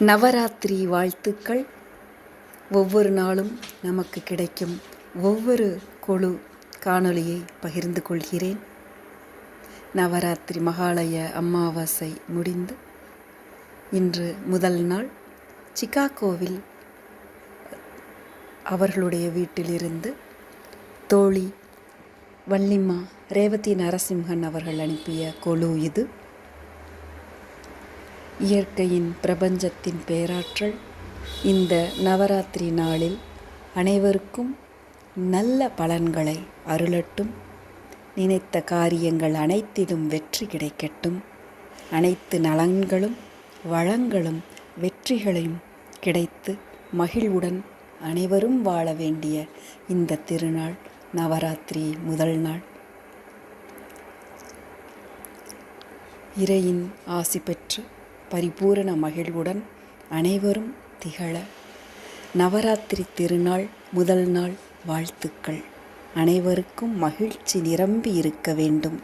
நவராத்திரி வாழ்த்துக்கள். ஒவ்வொரு நாளும் நமக்கு கிடைக்கும் ஒவ்வொரு கொழு காணொளியை பகிர்ந்து கொள்கிறேன். நவராத்திரி மகாலய அமாவாசை முடிந்து இன்று முதல் நாள் சிகாகோவில் அவர்களுடைய வீட்டிலிருந்து தோழி வள்ளிம்மா ரேவதி நரசிம்ஹன் அவர்கள் அனுப்பிய கொழு இது. இயற்கையின் பிரபஞ்சத்தின் பேராற்றல் இந்த நவராத்திரி நாளில் அனைவருக்கும் நல்ல பலன்களை அருளட்டும். நினைத்த காரியங்கள் அனைத்திலும் வெற்றி கிடைக்கட்டும். அனைத்து நலன்களும் வளங்களும் வெற்றிகளையும் கிடைத்து மகிழ்வுடன் அனைவரும் வாழ வேண்டிய இந்த திருநாள் நவராத்திரி முதல் நாள். இறையின் ஆசி பெற்று பரிபூரண மகிழ்வுடன் அனைவரும் திகழ நவராத்திரி திருநாள் முதல் நாள் வாழ்த்துக்கள். அனைவருக்கும் மகிழ்ச்சி நிரம்பி இருக்க வேண்டும்.